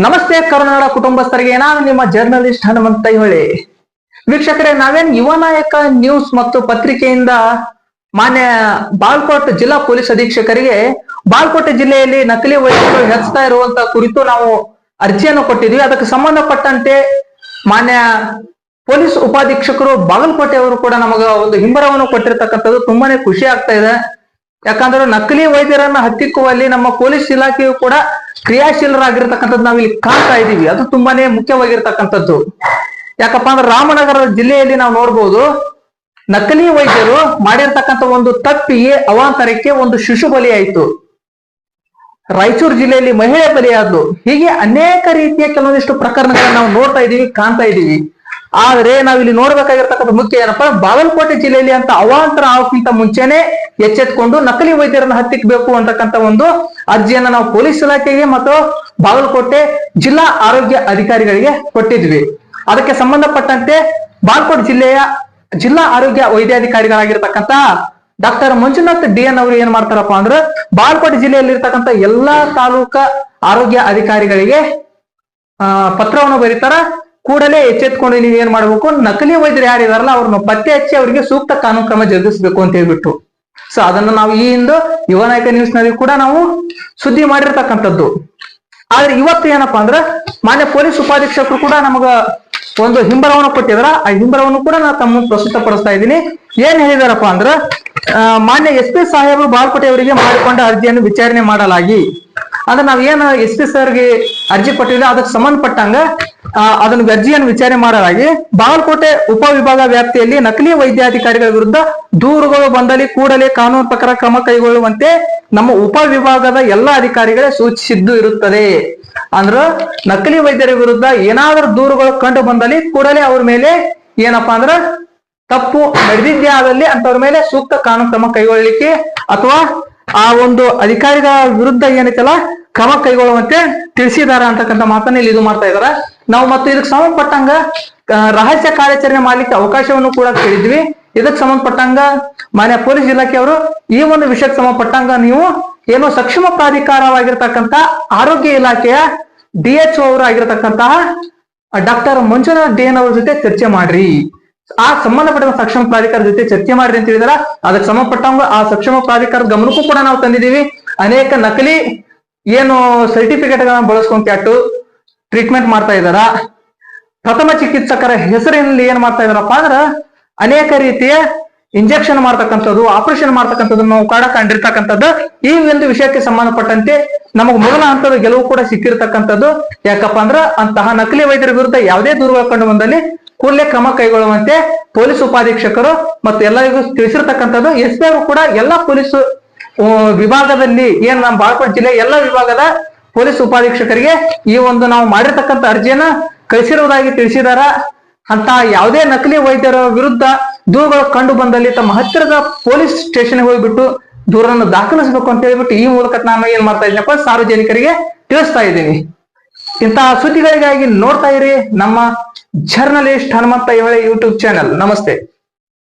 ನಮಸ್ತೆ ಕರುನಾಡ ಕುಟುಂಬಸ್ಥರಿಗೆ, ನಾನು ನಿಮ್ಮ ಜರ್ನಲಿಸ್ಟ್ ಹನುಮಂತ ಹೊಳೆ ವೀಕ್ಷಕರೇ, ನಾವೇನ್ ಯುವ ನಾಯಕ ನ್ಯೂಸ್ ಮತ್ತು ಪತ್ರಿಕೆಯಿಂದ ಮಾನ್ಯ ಬಾಲ್ಕೋಟ್ ಜಿಲ್ಲಾ ಪೊಲೀಸ್ ಅಧೀಕ್ಷಕರಿಗೆ ಬಾಲ್ಕೋಟೆ ಜಿಲ್ಲೆಯಲ್ಲಿ ನಕಲಿ ವೈದ್ಯರು ಹೆಚ್ಚುತ್ತಾ ಇರುವಂತ ಕುರಿತು ನಾವು ಅರ್ಜಿಯನ್ನು ಕೊಟ್ಟಿದ್ವಿ. ಅದಕ್ಕೆ ಸಂಬಂಧಪಟ್ಟಂತೆ ಮಾನ್ಯ ಪೊಲೀಸ್ ಉಪಾಧೀಕ್ಷಕರು ಬಾಗಲಕೋಟೆ ಅವರು ಕೂಡ ನಮಗ ಒಂದು ಹಿಂಬರವನ್ನು ಕೊಟ್ಟಿರ್ತಕ್ಕಂಥದ್ದು ತುಂಬಾನೇ ಖುಷಿ ಆಗ್ತಾ ಇದೆ. ಯಾಕಂದ್ರೆ ನಕಲಿ ವೈದ್ಯರನ್ನ ಹತ್ತಿಕ್ಕುವಲ್ಲಿ ನಮ್ಮ ಪೊಲೀಸ್ ಇಲಾಖೆಯು ಕೂಡ ಕ್ರಿಯಾಶೀಲರಾಗಿರ್ತಕ್ಕಂಥದ್ದು ನಾವು ಇಲ್ಲಿ ಕಾಣ್ತಾ ಇದ್ದೀವಿ. ಅದು ತುಂಬಾನೇ ಮುಖ್ಯವಾಗಿರ್ತಕ್ಕಂಥದ್ದು. ಯಾಕಪ್ಪ ಅಂದ್ರೆ ರಾಮನಗರ ಜಿಲ್ಲೆಯಲ್ಲಿ ನಾವು ನೋಡ್ಬೋದು, ನಕಲಿ ವೈದ್ಯರು ಮಾಡಿರ್ತಕ್ಕಂಥ ಒಂದು ತಪ್ಪಿಗೆ ಅವಾಂತರಕ್ಕೆ ಒಂದು ಶಿಶು ಬಲಿಯಾಯಿತು. ರಾಯಚೂರು ಜಿಲ್ಲೆಯಲ್ಲಿ ಮಹಿಳೆ ಬಲಿಯಾದ್ಲು. ಹೀಗೆ ಅನೇಕ ರೀತಿಯ ಕೆಲವೊಂದಿಷ್ಟು ಪ್ರಕರಣಗಳನ್ನ ನಾವು ನೋಡ್ತಾ ಇದೀವಿ ಕಾಣ್ತಾ ಇದೀವಿ ಆದ್ರೆ ನಾವಿಲ್ಲಿ ನೋಡ್ಬೇಕಾಗಿರ್ತಕ್ಕಂಥ ಮುಖ್ಯ ಏನಪ್ಪಾ ಬಾಗಲಕೋಟೆ ಜಿಲ್ಲೆಯಲ್ಲಿ ಅಂತ ಅವಾಂತರ ಆಗೋಕ್ಕಿಂತ ಮುಂಚೆನೆ ಎಚ್ಚೆತ್ಕೊಂಡು ನಕಲಿ ವೈದ್ಯರನ್ನ ಹತ್ತಿಕ್ಬೇಕು ಅಂತಕ್ಕಂಥ ಒಂದು ಅರ್ಜಿಯನ್ನ ನಾವು ಪೊಲೀಸ್ ಇಲಾಖೆಗೆ ಮತ್ತು ಬಾಗಲಕೋಟೆ ಜಿಲ್ಲಾ ಆರೋಗ್ಯ ಅಧಿಕಾರಿಗಳಿಗೆ ಕೊಟ್ಟಿದ್ವಿ. ಅದಕ್ಕೆ ಸಂಬಂಧಪಟ್ಟಂತೆ ಬಾಗಲಕೋಟೆ ಜಿಲ್ಲೆಯ ಜಿಲ್ಲಾ ಆರೋಗ್ಯ ವೈದ್ಯಾಧಿಕಾರಿಗಳಾಗಿರ್ತಕ್ಕಂಥ ಡಾಕ್ಟರ್ ಮಂಜುನಾಥ್ ಡಿ ಎನ್ ಅವರು ಏನ್ ಮಾಡ್ತಾರಪ್ಪ ಅಂದ್ರೆ ಬಾಗಲಕೋಟೆ ಜಿಲ್ಲೆಯಲ್ಲಿ ಇರ್ತಕ್ಕಂಥ ಎಲ್ಲಾ ತಾಲೂಕಾ ಆರೋಗ್ಯ ಅಧಿಕಾರಿಗಳಿಗೆ ಪತ್ರವನ್ನು ಬರೀತಾರ. ಕೂಡಲೇ ಎಚ್ಚೆತ್ಕೊಂಡು ನೀವು ಏನ್ ಮಾಡ್ಬೇಕು? ನಕಲಿ ವೈದ್ಯರು ಯಾರಿದಾರಲ್ಲ, ಅವ್ರನ್ನ ಪತ್ತೆ ಹಚ್ಚಿ ಅವರಿಗೆ ಸೂಕ್ತ ಕಾನೂನು ಕ್ರಮ ಜರುಗಿಸಬೇಕು ಅಂತ ಹೇಳ್ಬಿಟ್ಟು. ಸೊ ಅದನ್ನ ನಾವು ಈ ಹಿಂದೆ ಯುವನಾಯಕ ನ್ಯೂಸ್ನಲ್ಲಿ ಕೂಡ ನಾವು ಸುದ್ದಿ ಮಾಡಿರ್ತಕ್ಕಂಥದ್ದು. ಆದ್ರೆ ಇವತ್ತು ಏನಪ್ಪಾ ಅಂದ್ರೆ ಮಾನ್ಯ ಪೊಲೀಸ್ ಉಪಾಧೀಕ್ಷಕರು ಕೂಡ ನಮಗ ಒಂದು ಹಿಂಬರವನ್ನು ಕೊಟ್ಟಿದ್ರ. ಆ ಹಿಂಬರವನ್ನು ಕೂಡ ನಾನು ತಮ್ಮ ಪ್ರಸ್ತುತ ಪ್ರಸ್ತುತಪಡಿಸ್ತಾ ಇದ್ದೀನಿ. ಏನ್ ಹೇಳಿದಾರಪ್ಪ ಅಂದ್ರ ಮಾನ್ಯ ಎಸ್ ಪಿ ಸಾಹೇಬರು ಬಾಲ್ಕೋಟೆ ಅವರಿಗೆ ಮಾಡಿಕೊಂಡ ಅರ್ಜಿಯನ್ನು ವಿಚಾರಣೆ ಮಾಡಲಾಗಿ. ಅಂದ್ರೆ ನಾವ್ ಏನು ಎಸ್ ಪಿ ಸರ್ಗೆ ಅರ್ಜಿ ಕೊಟ್ಟಿದ್ರೆ ಅದಕ್ಕೆ ಸಂಬಂಧಪಟ್ಟಂಗ ಅದನ್ನ ಅರ್ಜಿಯನ್ನು ವಿಚಾರಣೆ ಮಾಡಲಾಗಿ ಬಾಗಲಕೋಟೆ ಉಪವಿಭಾಗ ವ್ಯಾಪ್ತಿಯಲ್ಲಿ ನಕಲಿ ವೈದ್ಯಾಧಿಕಾರಿಗಳ ವಿರುದ್ಧ ದೂರುಗಳು ಬಂದಲ್ಲಿ ಕೂಡಲೇ ಕಾನೂನು ಪ್ರಕಾರ ಕ್ರಮ ಕೈಗೊಳ್ಳುವಂತೆ ನಮ್ಮ ಉಪವಿಭಾಗದ ಎಲ್ಲ ಅಧಿಕಾರಿಗಳೇ ಸೂಚಿಸಿದ್ದು ಇರುತ್ತದೆ. ಅಂದ್ರ ನಕಲಿ ವೈದ್ಯರ ವಿರುದ್ಧ ಏನಾದರೂ ದೂರುಗಳು ಕಂಡು ಬಂದಲ್ಲಿ ಕೂಡಲೇ ಅವ್ರ ಮೇಲೆ ಏನಪ್ಪಾ ಅಂದ್ರ ತಪ್ಪು ನಡೆದಿದ್ದೇ ಆದಲ್ಲಿ ಅಂತವ್ರ ಮೇಲೆ ಸೂಕ್ತ ಕಾನೂನು ಕ್ರಮ ಕೈಗೊಳ್ಳಲಿಕ್ಕೆ ಅಥವಾ ಆ ಒಂದು ಅಧಿಕಾರಿಗಳ ವಿರುದ್ಧ ಏನೈತಲ್ಲ ಕ್ರಮ ಕೈಗೊಳ್ಳುವಂತೆ ತಿಳಿಸಿದಾರ ಅಂತಕ್ಕಂಥ ಮಾತನ್ನ ಇಲ್ಲಿ ಇದು ಮಾಡ್ತಾ ಇದಾರ ನಾವು ಮತ್ತು ಇದಕ್ಕೆ ಸಂಬಂಧಪಟ್ಟಂಗ ರಹಸ್ಯ ಕಾರ್ಯಾಚರಣೆ ಮಾಡ್ಲಿಕ್ಕೆ ಅವಕಾಶವನ್ನು ಕೂಡ ಕೇಳಿದ್ವಿ. ಇದಕ್ಕೆ ಸಂಬಂಧಪಟ್ಟಂಗ ಮಾನ್ಯ ಪೊಲೀಸ್ ಇಲಾಖೆಯವರು ಈ ಒಂದು ವಿಷಯಕ್ಕೆ ಸಂಬಂಧಪಟ್ಟಂಗ ನೀವು ಏನು ಸಕ್ಷಮ ಪ್ರಾಧಿಕಾರವಾಗಿರ್ತಕ್ಕಂಥ ಆರೋಗ್ಯ ಇಲಾಖೆಯ ಡಿ ಎಚ್ ಅವರು ಆಗಿರತಕ್ಕಂತಹ ಡಾಕ್ಟರ್ ಮಂಜುನಾಥ್ ಡೇನ್ ಅವರ ಅವ್ರ ಜೊತೆ ಚರ್ಚೆ ಮಾಡ್ರಿ. ಆ ಸಂಬಂಧಪಟ್ಟ ಸಕ್ಷಮ ಪ್ರಾಧಿಕಾರ ಜೊತೆ ಚರ್ಚೆ ಮಾಡ್ರಿ ಅಂತ ಹೇಳಿದಾರ. ಅದಕ್ಕೆ ಸಂಬಂಧಪಟ್ಟಂಗ ಆ ಸಕ್ಷಮ ಪ್ರಾಧಿಕಾರದ ಗಮನಕ್ಕೂ ಕೂಡ ನಾವು ತಂದಿದ್ದೀವಿ. ಅನೇಕ ನಕಲಿ ಏನು ಸರ್ಟಿಫಿಕೇಟ್ ಗಳನ್ನ ಬಳಸ್ಕೊಂಡ್ ಟ್ರೀಟ್ಮೆಂಟ್ ಮಾಡ್ತಾ ಇದಾರ ಪ್ರಥಮ ಚಿಕಿತ್ಸಕರ ಹೆಸರಿನಲ್ಲಿ ಏನ್ ಮಾಡ್ತಾ ಇದಾರಪ್ಪ ಅಂದ್ರ ಅನೇಕ ರೀತಿಯ ಇಂಜೆಕ್ಷನ್ ಮಾಡ್ತಕ್ಕಂಥದ್ದು ಆಪರೇಷನ್ ಮಾಡ್ತಕ್ಕಂಥದ್ದು ನಾವು ಕಾಡ ಕಂಡಿರ್ತಕ್ಕಂಥದ್ದು. ಈ ಒಂದು ವಿಷಯಕ್ಕೆ ಸಂಬಂಧಪಟ್ಟಂತೆ ನಮಗ್ ಮೊದಲ ಹಂತದ ಗೆಲುವು ಕೂಡ ಸಿಕ್ಕಿರ್ತಕ್ಕಂಥದ್ದು. ಯಾಕಪ್ಪ ಅಂದ್ರ ಅಂತಹ ನಕಲಿ ವೈದ್ಯರ ವಿರುದ್ಧ ಯಾವುದೇ ದೂರುಗಳು ಕಂಡು ಬಂದಲ್ಲಿ ಕೂಡಲೇ ಕ್ರಮ ಕೈಗೊಳ್ಳುವಂತೆ ಪೊಲೀಸ್ ಉಪಾಧೀಕ್ಷಕರು ಮತ್ತು ಎಲ್ಲರಿಗೂ ತಿಳಿಸಿರ್ತಕ್ಕಂಥದ್ದು. ಎಸ್ ಕೂಡ ಎಲ್ಲಾ ಪೊಲೀಸ್ ವಿಭಾಗದಲ್ಲಿ ಏನ್ ನಮ್ಮ ಬಾಳ್ಕೋಟ್ ಜಿಲ್ಲೆ ಎಲ್ಲ ವಿಭಾಗದ ಪೊಲೀಸ್ ಉಪಾಧೀಕ್ಷಕರಿಗೆ ಈ ಒಂದು ನಾವು ಮಾಡಿರ್ತಕ್ಕಂಥ ಅರ್ಜಿಯನ್ನ ಕಳಿಸಿರುವುದಾಗಿ ತಿಳಿಸಿದಾರ. ಅಂತ ಯಾವುದೇ ನಕಲಿ ವೈದ್ಯರ ವಿರುದ್ಧ ದೂರುಗಳು ಕಂಡು ಬಂದಲ್ಲಿ ತಮ್ಮ ಹತ್ತಿರದ ಪೊಲೀಸ್ ಸ್ಟೇಷನ್ಗೆ ಹೋಗಿಬಿಟ್ಟು ದೂರನ್ನು ದಾಖಲಿಸಬೇಕು ಅಂತ ಹೇಳ್ಬಿಟ್ಟು ಈ ಮೂಲಕ ನಾನು ಏನ್ ಮಾಡ್ತಾ ಇದ್ದೀನಪ್ಪ ಸಾರ್ವಜನಿಕರಿಗೆ ತಿಳಿಸ್ತಾ ಇದ್ದೀನಿ. ಇಂತಹ ಸುದ್ದಿಗಳಿಗಾಗಿ ನೋಡ್ತಾ ಇರಿ ನಮ್ಮ ಜರ್ನಲಿಸ್ಟ್ ಹನುಮಂತ ಇವಳೆ ಯೂಟ್ಯೂಬ್ ಚಾನೆಲ್ ನಮಸ್ತೆ.